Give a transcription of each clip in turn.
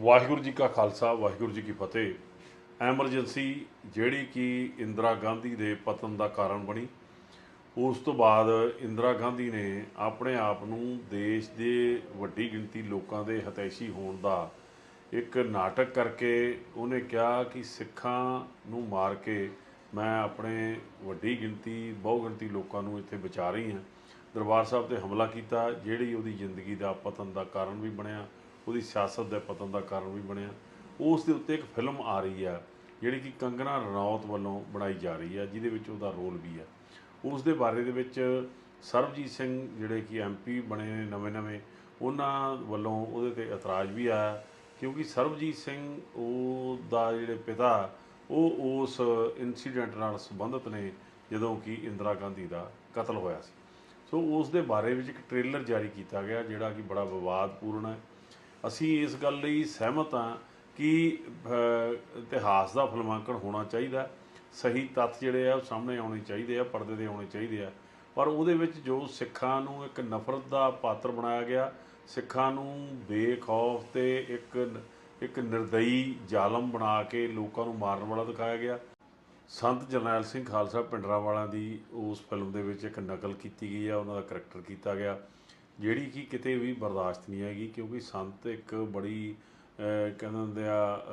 ਵਾਹਿਗੁਰੂ ਜੀ ਕਾ ਖਾਲਸਾ, ਵਾਹਿਗੁਰੂ ਜੀ ਕੀ ਫਤਿਹ। ਐਮਰਜੈਂਸੀ ਜਿਹੜੀ ਕਿ ਇੰਦਰਾ ਗਾਂਧੀ ਦੇ ਪਤਨ ਦਾ ਕਾਰਨ ਬਣੀ, ਉਸ ਤੋਂ ਬਾਅਦ ਇੰਦਰਾ ਗਾਂਧੀ ਨੇ ਆਪਣੇ ਆਪ ਨੂੰ ਦੇਸ਼ ਦੇ ਵੱਡੀ ਗਿਣਤੀ ਲੋਕਾਂ ਦੇ ਹਤੈਸ਼ੀ ਹੋਣ ਦਾ ਇੱਕ ਨਾਟਕ ਕਰਕੇ ਉਹਨੇ ਕਿਹਾ ਕਿ ਸਿੱਖਾਂ ਨੂੰ ਮਾਰ ਕੇ ਮੈਂ ਆਪਣੇ ਵੱਡੀ ਗਿਣਤੀ ਬਹੁ ਗਿਣਤੀ ਲੋਕਾਂ ਨੂੰ ਇੱਥੇ ਬਚਾ ਰਹੀ ਹਾਂ। ਦਰਬਾਰ ਸਾਹਿਬ ਤੇ ਹਮਲਾ ਕੀਤਾ, ਜਿਹੜੀ ਉਹਦੀ ਜ਼ਿੰਦਗੀ ਦਾ ਪਤਨ ਦਾ ਕਾਰਨ ਵੀ ਬਣਿਆ। ਉਹਦੀ ਸਿਆਸਤ ਦੇ ਪਤਨ ਦਾ ਕਾਰਨ ਵੀ ਬਣਿਆ। ਉਸ ਦੇ ਉੱਤੇ ਇੱਕ ਫਿਲਮ ਆ ਰਹੀ ਆ ਜਿਹੜੀ ਕਿ ਕੰਗਨਾ ਰਣੌਤ ਵੱਲੋਂ ਬਣਾਈ ਜਾ ਰਹੀ ਹੈ, ਜਿਹਦੇ ਵਿੱਚ ਉਹਦਾ ਰੋਲ ਵੀ ਹੈ। ਉਸ ਦੇ ਬਾਰੇ ਦੇ ਵਿੱਚ ਸਰਬਜੀਤ ਸਿੰਘ ਜਿਹੜੇ ਕਿ ਐਮਪੀ ਬਣੇ ਨੇ ਨਵੇਂ-ਨਵੇਂ ਉਹਨਾਂ ਵੱਲੋਂ ਉਹਦੇ ਤੇ ਇਤਰਾਜ਼ ਵੀ ਆਇਆ, ਕਿਉਂਕਿ ਸਰਬਜੀਤ ਸਿੰਘ ਉਹ ਦਾ ਜਿਹੜੇ ਪਿਤਾ, ਉਹ ਉਸ ਇਨਸੀਡੈਂਟ ਨਾਲ ਸੰਬੰਧਿਤ ਨੇ, ਜਦੋਂ ਕਿ ਇੰਦਰਾ ਗਾਂਧੀ ਦਾ ਕਤਲ ਹੋਇਆ ਸੀ। ਸੋ ਉਸ ਦੇ ਬਾਰੇ ਵਿੱਚ ਇੱਕ ਟ੍ਰੇਲਰ ਜਾਰੀ ਕੀਤਾ ਗਿਆ, ਜਿਹੜਾ ਕਿ ਬੜਾ ਵਿਵਾਦਪੂਰਨ ਹੈ। ਅਸੀਂ ਇਸ ਗੱਲ ਲਈ ਸਹਿਮਤ ਹਾਂ ਕਿ ਇਤਿਹਾਸ ਦਾ ਫਿਲਮਾਂਕਣ ਹੋਣਾ ਚਾਹੀਦਾ ਸਹੀ ਤੱਥ ਜਿਹੜੇ ਆ ਉਹ ਸਾਹਮਣੇ ਆਉਣੇ ਚਾਹੀਦੇ ਆ, ਪਰਦੇ ਦੇ ਆਉਣੇ ਚਾਹੀਦੇ ਆ। ਪਰ ਉਹਦੇ ਵਿੱਚ ਜੋ ਸਿੱਖਾਂ ਨੂੰ ਇੱਕ ਨਫ਼ਰਤ ਦਾ ਪਾਤਰ ਬਣਾਇਆ ਗਿਆ, ਸਿੱਖਾਂ ਨੂੰ ਬੇਖੌਫ ਤੇ ਇੱਕ ਇੱਕ ਨਿਰਦਈ ਜ਼ਾਲਮ ਬਣਾ ਕੇ ਲੋਕਾਂ ਨੂੰ ਮਾਰਨ ਵਾਲਾ ਦਿਖਾਇਆ ਗਿਆ। ਸੰਤ ਜਰਨੈਲ ਸਿੰਘ ਖਾਲਸਾ ਪਿੰਡਰਾਵਾਲਾ ਦੀ ਉਸ ਫਿਲਮ ਦੇ ਵਿੱਚ ਇੱਕ ਨਕਲ ਕੀਤੀ ਗਈ ਆ, ਉਹਨਾਂ ਦਾ ਕਰੈਕਟਰ ਕੀਤਾ ਗਿਆ। ਜਿਹੜੀ ਕਿ ਕਿਤੇ ਵੀ ਬਰਦਾਸ਼ਤ ਨਹੀਂ ਹੈਗੀ, ਕਿਉਂਕਿ ਸੰਤ ਇੱਕ ਬੜੀ ਕਹਿੰਦੇ ਹੁੰਦੇ ਆ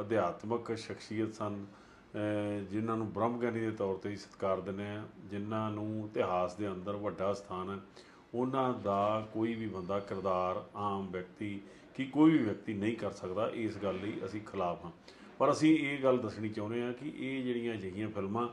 ਅਧਿਆਤਮਕ ਸ਼ਖਸੀਅਤ ਸਨ। ਜਿਨ੍ਹਾਂ ਨੂੰ ਬ੍ਰਹਮ ਗਿਆਨੀ ਦੇ ਤੌਰ ਤੇ ਹੀ ਸਤਿਕਾਰ ਦਿੰਦੇ ਆ, ਜਿਨ੍ਹਾਂ ਨੂੰ ਇਤਿਹਾਸ ਦੇ ਅੰਦਰ ਵੱਡਾ ਸਥਾਨ ਹੈ। ਉਹਨਾਂ ਦਾ ਕੋਈ ਵੀ ਬੰਦਾ, ਕਿਰਦਾਰ, ਆਮ ਵਿਅਕਤੀ ਕਿ ਕੋਈ ਵੀ ਵਿਅਕਤੀ ਨਹੀਂ ਕਰ ਸਕਦਾ, ਇਸ ਗੱਲ ਲਈ ਅਸੀਂ ਖਿਲਾਫ ਹਾਂ। ਪਰ ਅਸੀਂ ਇਹ ਗੱਲ ਦੱਸਣੀ ਚਾਹੁੰਦੇ ਹਾਂ ਕਿ ਇਹ ਜਿਹੜੀਆਂ ਅਜਿਹੀਆਂ ਫਿਲਮਾਂ,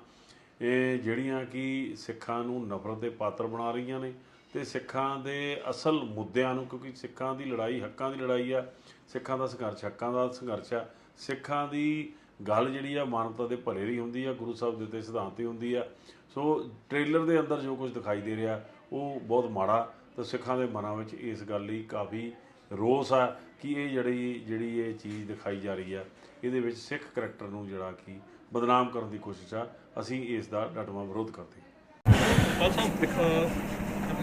ਇਹ ਜਿਹੜੀਆਂ ਕਿ ਸਿੱਖਾਂ ਨੂੰ ਨਫ਼ਰਤ ਦੇ ਪਾਤਰ ਬਣਾ ਰਹੀਆਂ ਨੇ ਤੇ ਸਿੱਖਾਂ ਦੇ ਅਸਲ ਮੁੱਦਿਆਂ ਨੂੰ, ਕਿਉਂਕਿ ਸਿੱਖਾਂ ਦੀ ਲੜਾਈ ਹੱਕਾਂ ਦੀ ਲੜਾਈ ਆ, ਸਿੱਖਾਂ ਦਾ ਸੰਘਰਸ਼ ਹੱਕਾਂ ਦਾ ਸੰਘਰਸ਼ ਆ, ਸਿੱਖਾਂ ਦੀ ਗੱਲ ਜਿਹੜੀ ਆ, ਮਾਨਵਤਾ ਦੇ ਭਲੇ ਦੀ ਹੁੰਦੀ ਆ, ਗੁਰੂ ਸਾਹਿਬ ਦੇ ਦਿੱਤੇ ਸਿਧਾਂਤ ਦੀ ਹੁੰਦੀ ਆ। ਸੋ ਟ੍ਰੇਲਰ ਦੇ ਅੰਦਰ ਜੋ ਕੁਝ ਦਿਖਾਈ ਦੇ ਰਿਹਾ, ਉਹ ਬਹੁਤ ਮਾੜਾ, ਤੇ ਸਿੱਖਾਂ ਦੇ ਮਨਾਂ ਵਿੱਚ ਇਸ ਗੱਲ ਲਈ ਕਾਫੀ ਰੋਸ ਆ ਕਿ ਇਹ ਜਿਹੜੀ ਜਿਹੜੀ ਇਹ ਚੀਜ਼ ਦਿਖਾਈ ਜਾ ਰਹੀ ਆ, ਇਹਦੇ ਵਿੱਚ ਸਿੱਖ ਕਰੈਕਟਰ ਨੂੰ ਜਿਹੜਾ ਕਿ ਬਦਨਾਮ ਕਰਨ ਦੀ ਕੋਸ਼ਿਸ਼ ਆ, ਅਸੀਂ ਇਸ ਦਾ ਡਟਵਾਂ ਵਿਰੋਧ ਕਰਦੇ ਹਾਂ।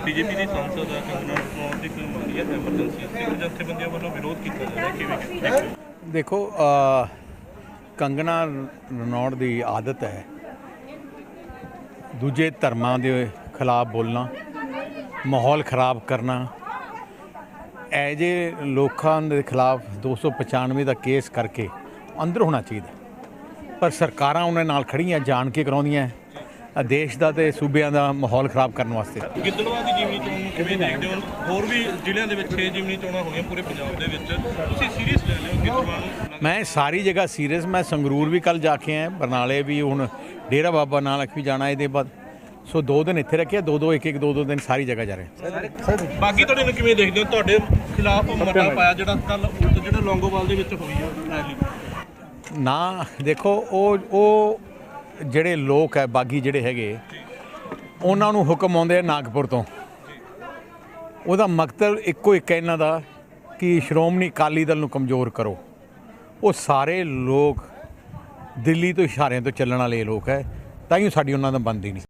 ਬੀਜੇਪੀ ਦੇ ਸੰਸਦ ਕੰਗਨਾ ਰਣੌਤ ਦੀ ਫਿਲਮ ਐਮਰਜੈਂਸੀ ਸਿਵਲ ਜਥੇਬੰਦੀਆਂ ਵੱਲੋਂ ਵਿਰੋਧ ਕੀਤਾ ਜਾ ਰਿਹਾ ਕਿਵੇਂ ਦੇਖੋ ਅ, ਕੰਗਨਾ ਰਣੌੜ ਦੀ ਆਦਤ ਹੈ ਦੂਜੇ ਧਰਮਾਂ ਦੇ ਖਿਲਾਫ ਬੋਲਣਾ ਮਾਹੌਲ ਖਰਾਬ ਕਰਨਾ। ਐ ਜੇ ਲੋਕਾਂ ਦੇ ਖਿਲਾਫ 295 ਦਾ ਕੇਸ ਕਰਕੇ ਅੰਦਰ ਹੋਣਾ ਚਾਹੀਦਾ ਪਰ ਸਰਕਾਰਾਂ ਉਹਨਾਂ ਨਾਲ ਖੜੀਆਂ ਜਾਣ ਕੇ ਕਰਾਉਂਦੀਆਂ ਅ, ਦੇਸ਼ ਦਾ ਤੇ ਸੂਬਿਆਂ ਦਾ ਮਾਹੌਲ ਖਰਾਬ ਕਰਨ ਵਾਸਤੇ। ਗਿੱਦੜਵਾ ਦੀ ਜਿਮਨੀ ਚੋਣ ਨੂੰ ਕਿਵੇਂ ਦੇਖਦੇ ਹੋ? ਹੋਰ ਵੀ ਜ਼ਿਲ੍ਹਿਆਂ ਦੇ ਵਿੱਚ 6 ਜਿਮਨੀ ਚੋਣਾਂ ਹੋਣੀਆਂ ਪੂਰੇ ਪੰਜਾਬ ਦੇ ਵਿੱਚ। ਤੁਸੀਂ ਸੀਰੀਅਸ ਲੈ ਲਿਓ ਗਿੱਦੜਵਾ ਨੂੰ? ਮੈਂ ਸਾਰੀ ਜਗ੍ਹਾ ਸੀਰੀਅਸ ਮੈਂ ਸੰਗਰੂਰ ਵੀ ਕੱਲ ਜਾ ਕੇ ਆਇਆ ਬਰਨਾਲੇ ਵੀ ਹੁਣ ਡੇਰਾ ਬਾਬਾ ਨਾਨਕ ਵੀ ਜਾਣਾ ਇਹਦੇ ਬਾਅਦ। ਸੋ ਦੋ ਦਿਨ ਇੱਥੇ ਰੱਖਿਆ ਦੋ ਦੋ ਇੱਕ ਇੱਕ ਦੋ ਦੋ ਦਿਨ ਸਾਰੀ ਜਗ੍ਹਾ ਜਾ ਰਹੇ। ਬਾਕੀ ਤੁਹਾਡੇ ਨੂੰ ਕਿਵੇਂ ਦੇਖਦੇ ਹੋ? ਤੁਹਾਡੇ ਖਿਲਾਫ ਮਤਾ ਪਾਇਆ ਜਿਹੜਾ ਕੱਲ ਜਿਹੜਾ ਲੌਂਗੋਵਾਲ ਦੇ ਵਿੱਚ ਹੋਈ ਹੈ ਰੈਲੀ। ਨਾ ਦੇਖੋ ਉਹ ਉਹ ਜਿਹੜੇ ਲੋਕ ਹੈ, ਬਾਗੀ ਜਿਹੜੇ ਹੈਗੇ, ਉਹਨਾਂ ਨੂੰ ਹੁਕਮ ਆਉਂਦੇ ਆ ਨਾਗਪੁਰ ਤੋਂ। ਉਹਦਾ ਮਕਸਦ ਇੱਕੋ ਇੱਕ ਹੈ ਇਹਨਾਂ ਦਾ ਕਿ ਸ਼੍ਰੋਮਣੀ ਅਕਾਲੀ ਦਲ ਨੂੰ ਕਮਜ਼ੋਰ ਕਰੋ। ਉਹ ਸਾਰੇ ਲੋਕ ਦਿੱਲੀ ਤੋਂ ਇਸ਼ਾਰਿਆਂ ਤੋਂ ਚੱਲਣ ਵਾਲੇ ਲੋਕ ਹੈ, ਤਾਂ ਹੀ ਸਾਡੀ ਉਹਨਾਂ ਦਾ ਬਣਦੀ ਨਹੀਂ।